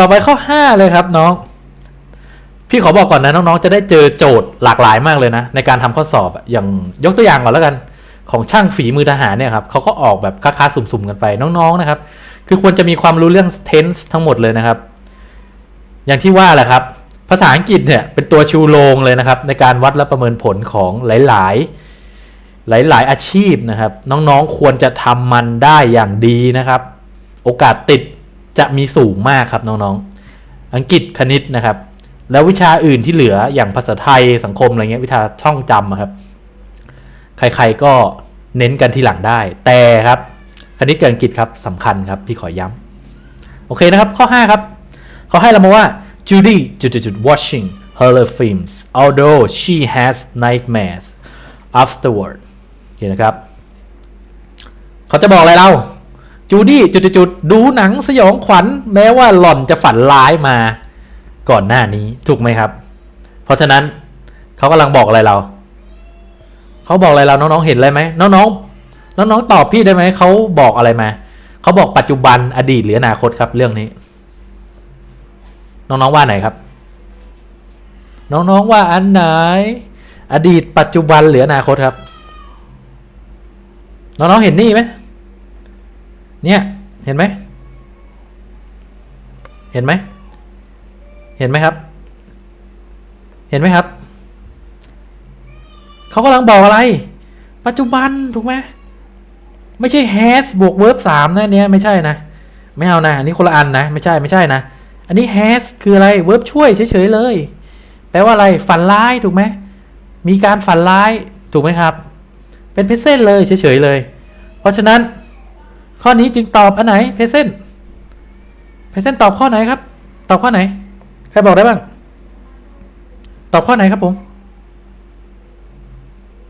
ต่อไปข้อ 5 เลยครับน้อง พี่ขอบอกก่อนนะน้องๆ จะได้เจอโจทย์หลากหลายมากเลยนะ ในการทำข้อสอบอย่างยกตัวอย่างก่อนแล้วกัน ของช่างฝีมือทหารเนี่ยครับเขาก็ออกแบบค้าๆสุ่มๆกันไปน้องๆนะครับ คือควรจะมีความรู้เรื่อง tense ทั้งหมดเลยนะครับ อย่างที่ว่าแหละครับ ภาษาอังกฤษเนี่ยเป็นตัวชูโรงเลยนะครับ ในการวัดและประเมินผลของหลายๆ หลายๆ อาชีพนะครับ น้องๆควรจะทำมันได้อย่างดีนะครับ โอกาสติด จะมีสูงมากครับน้องๆ อังกฤษคณิตนะครับ แล้ววิชาอื่นที่เหลืออย่างภาษาไทยสังคมอะไรเงี้ยวิชาช่องจำอะครับ ใครๆก็เน้นกันทีหลังได้ แต่ครับคณิตกับอังกฤษครับสำคัญครับพี่ขอย้ำโอเคนะครับข้อ 5 ครับเขาให้เรามาว่า Judy จุดจุด watching horror films although she has nightmares afterward โอเคนะครับ เขาจะบอกอะไรเรา จูดี้จุดๆดูหนังสยองขวัญ แม้ว่าหล่อนจะฝันร้ายมา ก่อนหน้านี้ถูกไหมครับ เพราะฉะนั้นเขากำลังบอกอะไรเรา เขาบอกอะไรเราน้องๆเห็นอะไรไหมน้องๆน้องๆตอบพี่ได้ไหมเขาบอกอะไรมาเขาบอกปัจจุบันอดีตหรืออนาคตครับเรื่องนี้ น้องๆว่าไหนครับ น้องๆว่าอันไหน อดีตปัจจุบันหรืออนาคตครับ น้องๆเห็นนี่ไหม เนี่ยเห็นไหมเห็นไหมเห็นไหมครับ เห็นไหมครับเขากำลังบอกอะไร ปัจจุบันถูกไหมไม่ใช่ has บวก verb สามนะอันเนี้ยไม่ใช่นะ ไม่เอานะอันนี้คนละอันนะ ไม่ใช่ไม่ใช่นะ อันนี้ has คืออะไร verb ช่วยเฉยๆเลย แปลว่าอะไรฝันร้ายถูกไหมมีการฝันร้ายถูกไหมครับ เป็นเพเซนเลยเฉยๆเลย เพราะฉะนั้น ข้อนี้จึงตอบอันไหนเพเซนเพเซนตอบข้อไหนครับ ตอบข้อไหน ใครบอกได้บ้าง ตอบข้อไหนครับผม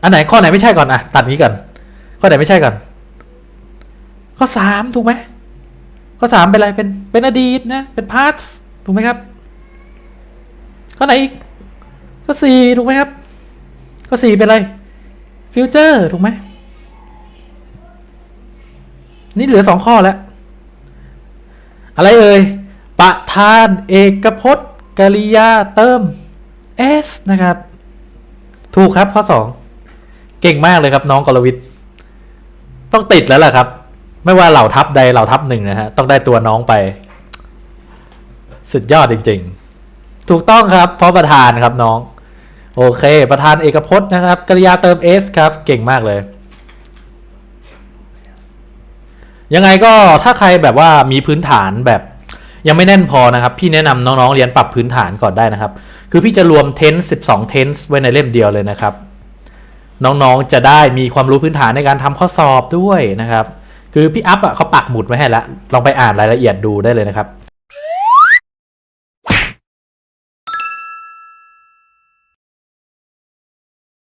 อันไหนข้อไหนไม่ใช่ก่อนอะตัดนี้ก่อน ข้อไหนไม่ใช่ก่อน ข้อสามถูกไหม ข้อสามเป็นอะไร เป็น เป็นอดีตนะ เป็นพาสถูกไหมครับ ข้อไหนอีก ข้อสี่ถูกไหมครับ ข้อสี่เป็นอะไร ฟิวเจอร์ถูกไหม นี่เหลือสองข้อแล้ว อะไรเอ่ยประธานเอกพจน์กริยาเติม s นะครับ ถูกครับข้อสองเก่งมากเลยครับน้องกรวิทย์ต้องติดแล้วล่ะครับ ไม่ว่าเหล่าทัพใดเหล่าทัพหนึ่งนะฮะ ต้องได้ตัวน้องไป สุดยอดจริง ๆ ถูกต้องครับ เพราะประธานครับน้อง โอเค ประธานเอกพจน์นะครับกริยาเติม s ครับ เก่งมากเลย ยังไงก็ถ้าใครแบบว่ามีพื้นฐานแบบยังไม่แน่นพอนะครับ พี่แนะนำน้องๆเรียนปรับพื้นฐานก่อนได้นะครับ คือพี่จะรวม tense 12 tense ไว้ในเล่มเดียวเลยนะครับ น้องๆจะได้มีความรู้พื้นฐานในการทำข้อสอบด้วยนะครับ คือพี่อัพอะเขาปักหมุดไว้ให้แล้วลองไปอ่านรายละเอียดดูได้เลยนะครับ